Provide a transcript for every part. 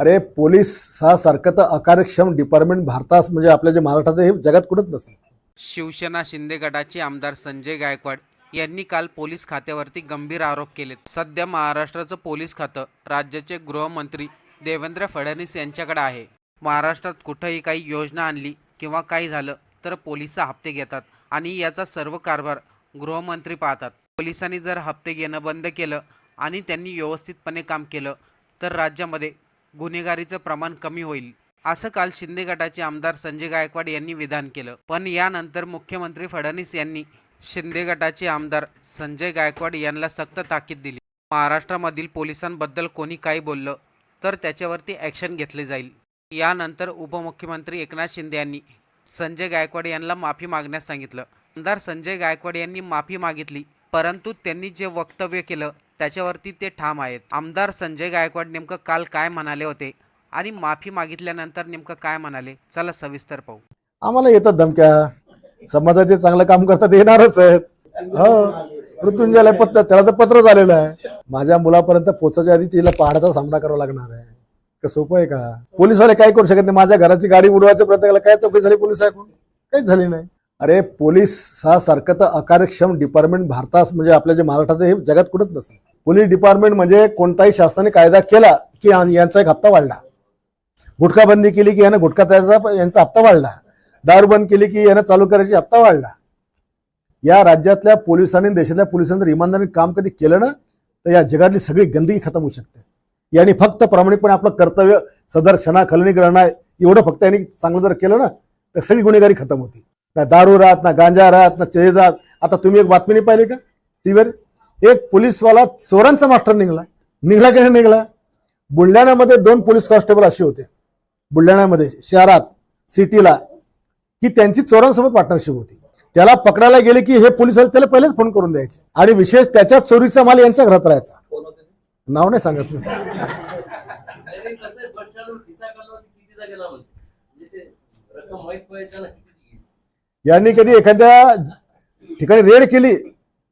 अरे पोलीस हा सारखं तर अकार्यक्षम डिपार्टमेंट भारतात म्हणजे आपल्या जे महाराष्ट्रात हे जगात कुठंच नसेल. शिवसेना शिंदे गटाचे आमदार संजय गायकवाड यांनी काल पोलीस खात्यावरती गंभीर आरोप केलेत. सध्या महाराष्ट्राचं पोलीस खातं राज्याचे गृहमंत्री देवेंद्र फडणवीस यांच्याकडे आहे. महाराष्ट्रात कुठंही काही योजना आणली किंवा काही झालं तर पोलीस हप्ते घेतात आणि याचा सर्व कारभार गृहमंत्री पाहतात. पोलिसांनी जर हप्ते घेणं बंद केलं आणि त्यांनी व्यवस्थितपणे काम केलं तर राज्यामध्ये गुन्हेगारीचं प्रमाण कमी होईल असं काल शिंदे गटाचे आमदार संजय गायकवाड यांनी विधान केलं. पण यानंतर मुख्यमंत्री फडणवीस यांनी शिंदे गटाचे आमदार संजय गायकवाड यांना सक्त ताकीद दिली. महाराष्ट्रामधील पोलिसांबद्दल कोणी काही बोललं तर त्याच्यावरती ॲक्शन घेतले जाईल. यानंतर उपमुख्यमंत्री एकनाथ शिंदे यांनी संजय गायकवाड यांना माफी मागण्यास सांगितलं. आमदार संजय गायकवाड यांनी माफी मागितली परंतु त्यांनी जे वक्तव्य केलं त्याच्यावरती ते ठाम आहेत. आमदार संजय गायकवाड नेमकं काल काय म्हणाले होते? आणि माफी मागितल्यानंतर नेमकं काय म्हणाले? चला सविस्तर पाहू. आम्हाला येतात धमक्या. समाजाचे चांगलं काम करतात येणारच आहेत. हो. मृत्युंजयला पत्र त्याला तर पत्र झालेलं आहे. माझ्या मुलापर्यंत पोचायच्या आधी तिला पहाडाचा सामना करावा लागणार आहे. का सोपं आहे का? पोलीसवाले काय करू शकत नाही? माझ्या घराची गाडी उडवायचा प्रयत्न केला काय चौकशी झाली? पोलीस ऐकून काहीच झाली नाही. अरे पोलीस हा सारखं तर अकार्यक्षम डिपार्टमेंट भारतात म्हणजे आपल्या जे महाराष्ट्रात हे जगात कुठंच नसेल. पोलीस डिपार्टमेंट म्हणजे कोणताही शासनाने कायदा केला की यांचा एक हप्ता वाढला. गुटखा बंदी केली की यानं गुटखा त्याचा यांचा हप्ता वाढला. दारू बंद केली की यानं चालू करायची हप्ता वाढला. या राज्यातल्या पोलिसांनी देशातल्या पोलिसांनी जर इमानदारीने काम कधी केलं ना तर या जगातली सगळी गंदगी खतम होऊ शकते. यांनी फक्त प्रामाणिकपणे आपलं कर्तव्य सदर क्षणा खलनी करणं एवढं फक्त यांनी चांगलं जर केलं ना तर सगळी गुन्हेगारी खतम होती ना दारू राहत ना गांजा राहत ना चेज राहत. आता तुम्ही एक बातमी नाही पाहिली का? टीव्हीवर? एक पोलीसवाला चोरांचा मास्टर निघाला. निघाला की नाही निघाला? बुलढाण्यामध्ये दोन पोलीस कॉन्स्टेबल असे होते. बुलढाण्यामध्ये शहरात सिटीला की त्यांची चोरांसोबत पार्टनरशिप होती. त्याला पकडायला गेले की हे पोलीस आले त्याला पहिलेच फोन करून द्यायचे. आणि विशेष त्याच्या चोरीचा माल यांच्या घरात राहायचा. नाव नाही सांगत मी. यांनी कधी एखाद्या ठिकाणी रेड केली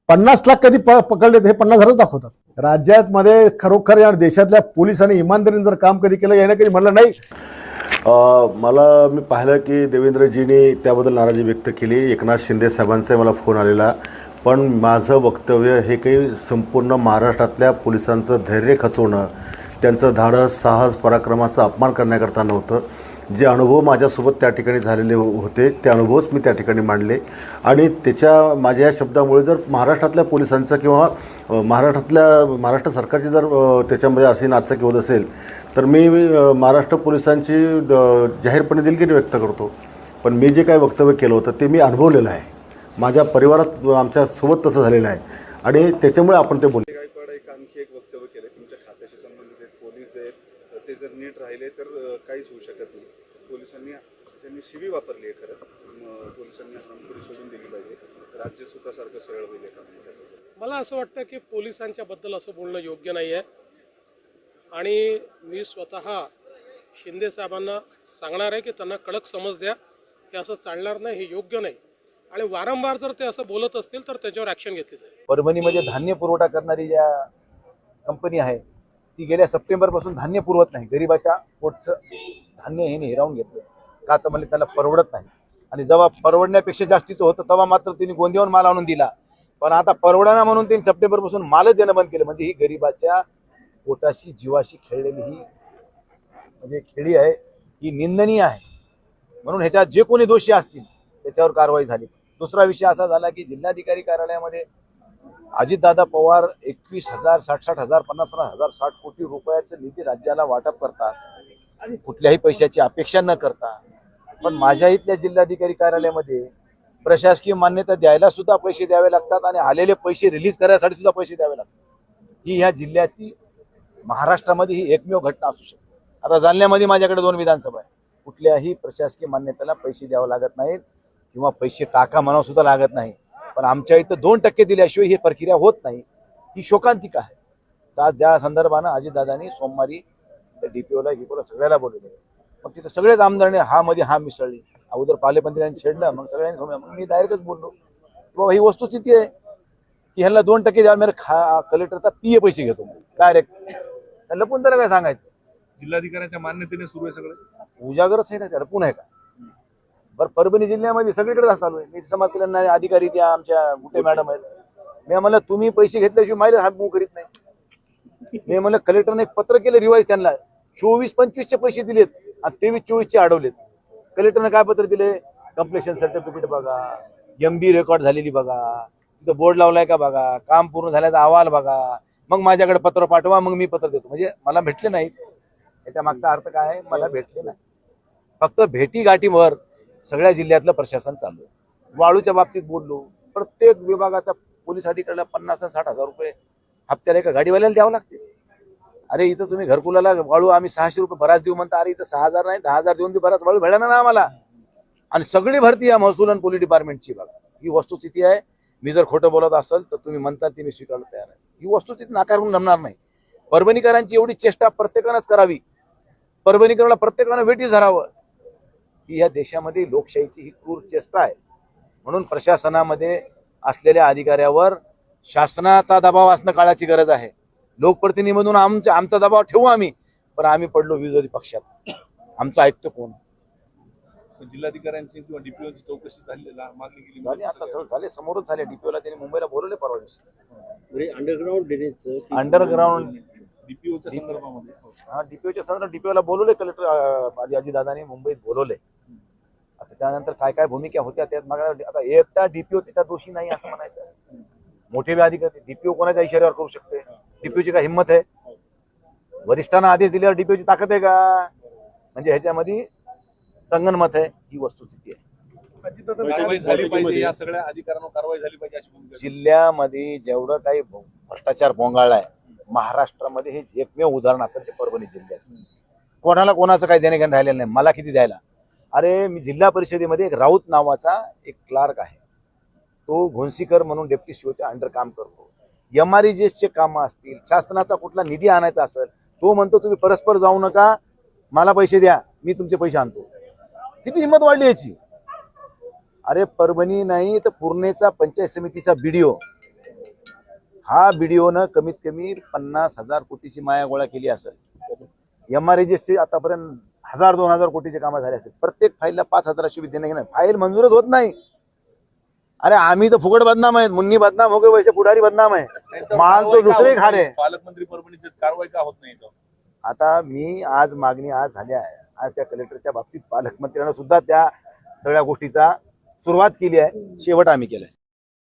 पन्नास लाख कधी प- पकडले तर हे पन्नास हजारच दाखवतात. राज्यात मध्ये खरोखर या देशातल्या पोलिसांनी इमानदारीने जर काम कधी केलं याने कधी म्हणलं नाही? मला मी पाहिलं की देवेंद्रजींनी त्याबद्दल नाराजी व्यक्त केली. एकनाथ शिंदे साहेबांचा मला फोन आलेला. पण माझं वक्तव्य हे काही संपूर्ण महाराष्ट्रातल्या पोलिसांचं धैर्य खचवणं त्यांचं धाडस साहस पराक्रमाचा अपमान करण्याकरता नव्हतं. जे अनुभव माझ्यासोबत त्या ठिकाणी झालेले होते ते अनुभवच मी त्या ठिकाणी मांडले. आणि त्याच्या माझ्या या शब्दामुळे जर महाराष्ट्रातल्या पोलिसांचा किंवा महाराष्ट्रातल्या महाराष्ट्र सरकारची जर त्याच्यामध्ये अशी नाचकी होत असेल तर मी महाराष्ट्र पोलिसांची जाहीरपणे दिलगिरी व्यक्त करतो. पण मी जे काही वक्तव्य केलं होतं ते मी अनुभवलेलं आहे. माझ्या परिवारात आमच्यासोबत तसं झालेलं आहे. आणि त्याच्यामुळे आपण ते बोल एक आणखी एक वक्तव्य केलं तुमच्या खात्याशी संबंधित पोलीस आहेत. ते जर नीट राहिले तर काहीच होऊ शकत नाही. पोलिसांनी त्यांनी शिवी वापरली आहे खरं. पोलिसांनी हाणपुरी सोडून दिली पाहिजे. राज्य सुखासारखं सरळ होईल मला असं वाटतं की पोलिसांच्या बद्दल असं बोलणं योग्य नाही आहे. आणि मी स्वतः शिंदे साहेबांना सांगणार आहे की त्यांना कडक समज द्या. हे असं चालणार नाही हे योग्य नाही. आणि वारंवार जर ते असं बोलत असतील तर त्याच्यावर ॲक्शन घेतली जाईल. परभणीमध्ये धान्य पुरवठा करणारी ज्या कंपनी आहे ती गेल्या सप्टेंबरपासून धान्य पुरवत नाही. गरिबाच्या पोटचं धान्य हे हिरावून घेतलं. का तर म्हणजे त्याला परवडत नाही. आणि जेव्हा परवडण्यापेक्षा जास्तीचं होतं तेव्हा मात्र त्यांनी गोंदियावर माल आणून दिला. पण आता परवडाना म्हणून त्यांनी सप्टेंबरपासून मालच देणं बंद केलं. म्हणजे ही गरिबाच्या पोटाशी जीवाशी खेळलेली ही म्हणजे खेळी आहे. ही निंदनीय आहे. म्हणून ह्याच्यात जे कोणी दोषी असतील त्याच्यावर कारवाई झाली. दुसरा विषय असा झाला की जिल्हाधिकारी कार्यालयामध्ये अजितदादा पवार एकवीस हजार साठ साठ हजार पन्नास पन्नास हजार साठ कोटी रुपयाचं निधी राज्याला वाटप करतात. आणि कुठल्याही पैशाची अपेक्षा न करता. पण माझ्या इथल्या जिल्हाधिकारी कार्यालयामध्ये प्रशासकीय मान्यता द्यायला सुद्धा पैसे द्यावे लागतात आणि आलेले पैसे रिलीज करायसाठी सुद्धा पैसे द्यावे लागतात. ही ह्या जिल्ह्याची महाराष्ट्रामध्ये ही एकमेव घटना असू शकते. आता जालन्यामध्ये माझ्याकडे दोन विधानसभा आहे कुठल्याही प्रशासकीय मान्यतेला पैसे द्यावं लागत नाहीत किंवा पैसे टाका म्हणावं सुद्धा लागत नाही पण आमच्या इथं दोन टक्के दिल्याशिवाय ही प्रक्रिया होत नाही. ही शोकांतिका आहे. त्या त्या संदर्भानं अजितदादांनी सोमवारी डीपीओला गिपीओला सगळ्याला बोलवलं मग तिथं सगळेच आमदारांनी हा मध्ये हा मिसळली. अगोदर पालेपंत्र्यांनी छेडलं मग सगळ्यांनी समजलं मग मी डायरेक्टच बोललो. बाबा ही वस्तुस्थिती आहे की ह्याला दोन टक्के द्या मी खा कलेक्टरचा पीए पैसे घेतो डायरेक्ट लपून त्याला काय सांगायचं? जिल्हाधिकाऱ्यांच्या मान्यतेने सुरू आहे सगळं. उजागरच आहे ना त्याला पुन्हा आहे का? बरं परभणी जिल्ह्यामध्ये सगळीकडे चालू आहे. मी समाज कल्याण अधिकारी त्या आमच्या गुटे मॅडम आहेत. मी म्हणलं तुम्ही पैसे घेतल्याशिवाय माहिले हात मूव करीत नाही. मी म्हणलं कलेक्टरने एक पत्र केलं रिवाईज त्यांना. चोवीस पंचवीसचे पैसे दिलेत आणि तेवीस चोवीसचे अडवलेत. कलेक्टरने काय पत्र दिले? कम्प्लेशन सर्टिफिकेट बघा एम बी रेकॉर्ड झालेली बघा तिथं बोर्ड लावलाय का बघा काम पूर्ण झाल्याचा अहवाल बघा. मग माझ्याकडे पत्र पाठवा मग मी पत्र देतो. म्हणजे मला भेटले नाहीत. याच्या मागचा अर्थ काय मला भेटले नाही. फक्त भेटी गाठीवर सगळ्या जिल्ह्यातलं प्रशासन चालू आहे. वाळूच्या बाबतीत बोललो प्रत्येक विभागाचा पोलीस अधिकाऱ्याला पन्नास साठ हजार रुपये हप्त्याला एका गाडीवाल्याला द्यावं लागते. अरे इथं तुम्ही घरकुलाला वाळू आम्ही सहाशे रुपये बराच देऊ म्हणता अरे इथं सहा हजार नाही दहा हजार देऊन बी बराच वाळू भेटणार ना आम्हाला. आणि सगळी भरती आहे महसूल आणि पोलीस डिपार्टमेंटची बघा. ही वस्तुस्थिती आहे. मी जर खोटं बोलत असेल तर तुम्ही म्हणता ती मी स्वीकारायला तयार आहे. ही वस्तुस्थिती नाकारून जमणार नाही. परभणीकरांची एवढी चेष्टा प्रत्येकानंच करावी. परभणीकरांना प्रत्येकानं वेटी धरावं. ही या देशामध्ये लोकशाहीची ही क्रूर चेष्टा आहे. म्हणून प्रशासनामध्ये असलेल्या अधिकाऱ्यावर शासनाचा दबाव असणं काळाची गरज आहे. लोकप्रतिनिधी म्हणून आमच्या आमचा दबाव ठेवू आम्ही पण आम्ही पडलो विरोधी पक्षात. आमचं ऐकतो कोण? जिल्हाधिकाऱ्यांची किंवा डीपीओची चौकशी झाली ला- मागणी केली. झाले आता झाले समोरच झाले. डीपीओला त्यांनी मुंबईला बोलवले परवा दिवशी. अंडरग्राऊंड ड्रेनेजचं अंडरग्राऊंड डीपीओच्या संदर्भामध्ये. हो. हा डीपीओच्या संदर्भात डीपीओला बोलवले कलेक्टर आधी अजितदादांनी मुंबईत बोलवले. आता त्यानंतर काय काय भूमिका होत्या त्यात मग आता एकटा डीपीओ तिचा दोषी नाही असं म्हणायचं. मोठे अधिकारी डीपीओ कोणाच्या इशाऱ्यावर करू शकते? डीपीओची काय हिंमत आहे? वरिष्ठांना आदेश दिल्यावर डीपीओची ताकद आहे का? म्हणजे ह्याच्यामध्ये संगनमत आहे ही वस्तुस्थिती आहे. कारवाई झाली पाहिजे या सगळ्या अधिकाऱ्यांवर कारवाई झाली पाहिजे अशी भूमिका जिल्ह्यामध्ये जेवढं काही भ्रष्टाचार बोंगाळलाय महाराष्ट्रामध्ये हे एकमेव उदाहरण असेल ते परभणी जिल्ह्याचं. कोणाला कोणाचं काही देणे घेणं राहिलेलं नाही. मला किती द्यायला? अरे मी जिल्हा परिषदेमध्ये एक राऊत नावाचा एक क्लार्क आहे. तो घोणसीकर म्हणून डेप्टी सीओच्या अंडर काम करतो. एम आर चे कामं असतील शासनाचा कुठला निधी आणायचा असेल तो म्हणतो तुम्ही परस्पर जाऊ नका मला पैसे द्या मी तुमचे पैसे आणतो. किती हिंमत वाढली याची? अरे परभणी नाही तर पूर्णेचा पंचायत समितीचा बीडीओ हा बीडीओनं कमीत कमी पन्नास हजार कोटीची माया गोळा केली असेल. एम आर चे आतापर्यंत हजार दोन हजार कोटीचे कामं झाले असतील. प्रत्येक फाईलला पाच हजाराची विद्या नाही फाईल मंजूरच होत नाही. अरे आम्ही तर फुकट बदनाम आहेत. मुन्नी बदनाम हो गए वैसे पुढारी बदनाम आहे. माल तो दुसरे खा. पालकमंत्री परभणीचे कारवाई का होत नाही? आता मी आज मागणी आज झाल्या आहे. आज त्या कलेक्टरच्या बाबतीत पालकमंत्र्यांना सुद्धा त्या सगळ्या गोष्टीचा सुरुवात केली आहे. शेवट आम्ही केलाय.